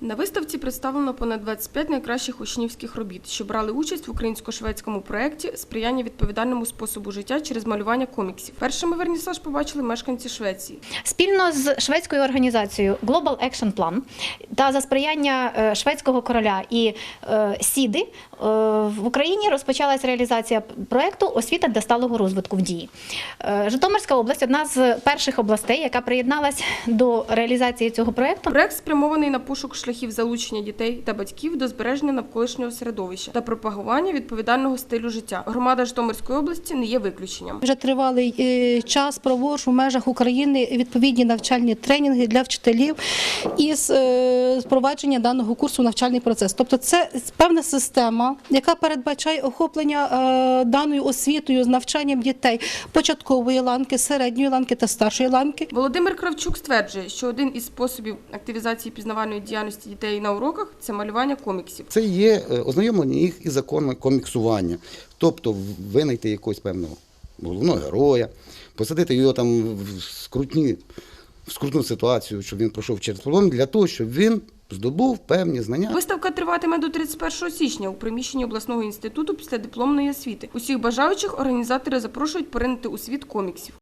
На виставці представлено понад 25 найкращих учнівських робіт, що брали участь в українсько-шведському проєкті сприяння відповідальному способу життя через малювання коміксів. Першими вернісаж побачили мешканці Швеції. Спільно з шведською організацією Global Action Plan та за сприяння е, шведського короля і е, Сіди е, в Україні розпочалась реалізація проекту Освіта для сталого розвитку в дії. Житомирська область одна з перших областей, яка приєдналась до реалізації цього проекту. Проект спрямований на пошук шляхів залучення дітей та батьків до збереження навколишнього середовища та пропагування відповідального стилю життя. Громада Житомирської області не є виключенням. Вже тривалий е, час проводжу в межах України відповідні навчальні тренінги для вчителів із е, впровадження даного курсу в навчальний процес. Тобто, це певна система, яка передбачає охоплення е, даною освітою з навчанням дітей початкової ланки, середньої ланки та старшої ланки. Володимир Кравчук стверджує, що один із способів активізації пізнавальної діяльності дітей на уроках це малювання коміксів. Це є е, ознайомлення їх із законами коміксування. Тобто винайти якогось певного головного героя, посадити його там в скрутні, в скрутну ситуацію, щоб він пройшов через проблеми, для того, щоб він здобув певні знання. Виставка триватиме до 31 січня у приміщенні обласного інституту після дипломної освіти. Усіх бажаючих організатори запрошують поринути у світ коміксів.